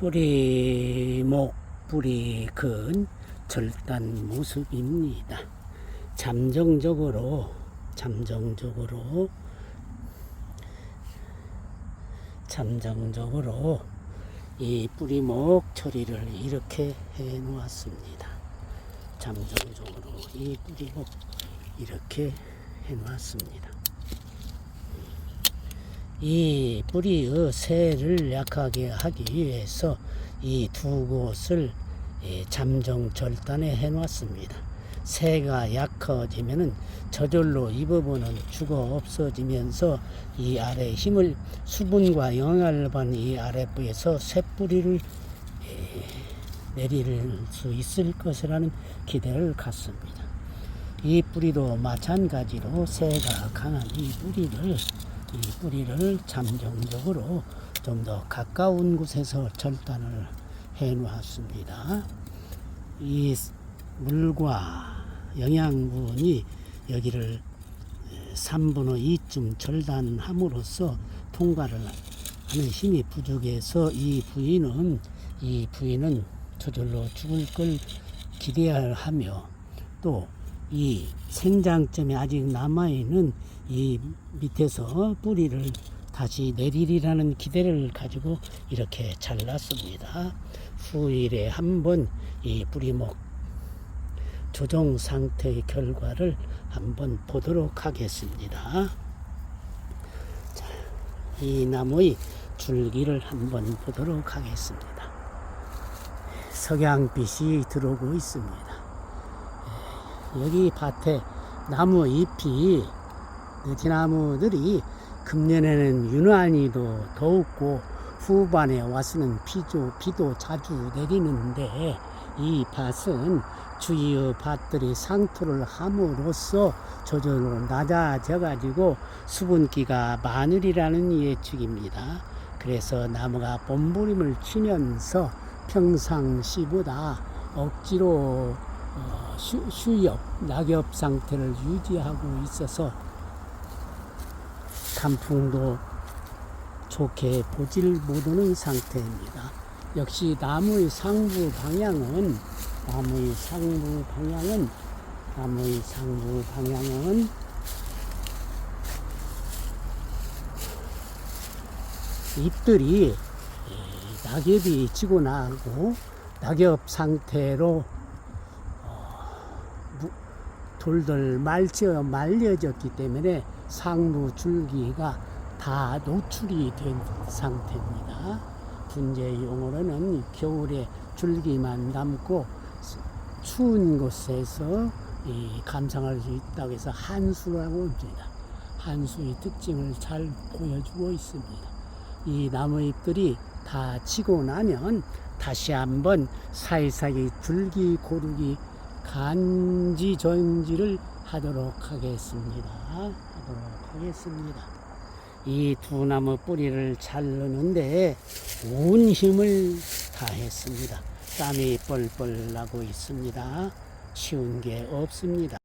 뿌리 목 뿌리 큰 절단 모습입니다. 잠정적으로 잠정적으로 잠정적으로 이 뿌리목 처리를 이렇게 해 놓았습니다. 잠정적으로 이 뿌리목 이렇게 해 놓았습니다. 이 뿌리의 새를 약하게 하기 위해서 이 두 곳을 예, 잠정 절단에 해 놨습니다. 새가 약해지면은 저절로 이 부분은 죽어 없어지면서 이 아래 힘을 수분과 영향을 받는 이 아랫부에서 새뿌리를 예, 내릴 수 있을 것이라는 기대를 갖습니다. 이 뿌리도 마찬가지로 새가 강한 이 뿌리를 이 뿌리를 잠정적으로 좀 더 가까운 곳에서 절단을 해 놓았습니다. 이 물과 영양분이 여기를 3분의 2쯤 절단함으로써 통과를 하는 힘이 부족해서 이 부위는 이 부위는 저절로 죽을 걸 기대하며 또 이 생장점이 아직 남아있는 이 밑에서 뿌리를 다시 내리리라는 기대를 가지고 이렇게 잘랐습니다. 후일에 한번 이 뿌리목 조정 상태의 결과를 한번 보도록 하겠습니다. 자, 이 나무의 줄기를 한번 보도록 하겠습니다. 석양빛이 들어오고 있습니다. 예, 여기 밭에 나무 잎이 느티나무들이 금년에는 유난히도 더웠고 후반에 와서는 비도, 비도 자주 내리는데 이 밭은 주위의 밭들이 상토를 함으로써 저절로 낮아져 가지고 수분기가 많으리라는 예측입니다. 그래서 나무가 봄부림을 치면서 평상시보다 억지로 어, 휴, 휴엽, 낙엽 상태를 유지하고 있어서 단풍도 좋게 보질 못하는 상태입니다. 역시 나무의 상부 방향은 나무의 상부 방향은 나무의 상부 방향은 잎들이 에, 낙엽이 지고 나고 낙엽 상태로 어, 무- 돌돌 말려 말려졌기 때문에 상부 줄기가 다 노출이 된 상태입니다. 분재 용어로는 겨울에 줄기만 남고 추운 곳에서 이 감상할 수 있다고 해서 한수라고 합니다. 한수의 특징을 잘 보여주고 있습니다. 이 나무 잎들이 다 지고 나면 다시 한번 사이사이 줄기 고르기 간지 전지를 하도록 하겠습니다. 하도록 하겠습니다. 이 두 나무 뿌리를 자르는데 온 힘을 다했습니다. 땀이 뻘뻘 나고 있습니다. 쉬운 게 없습니다.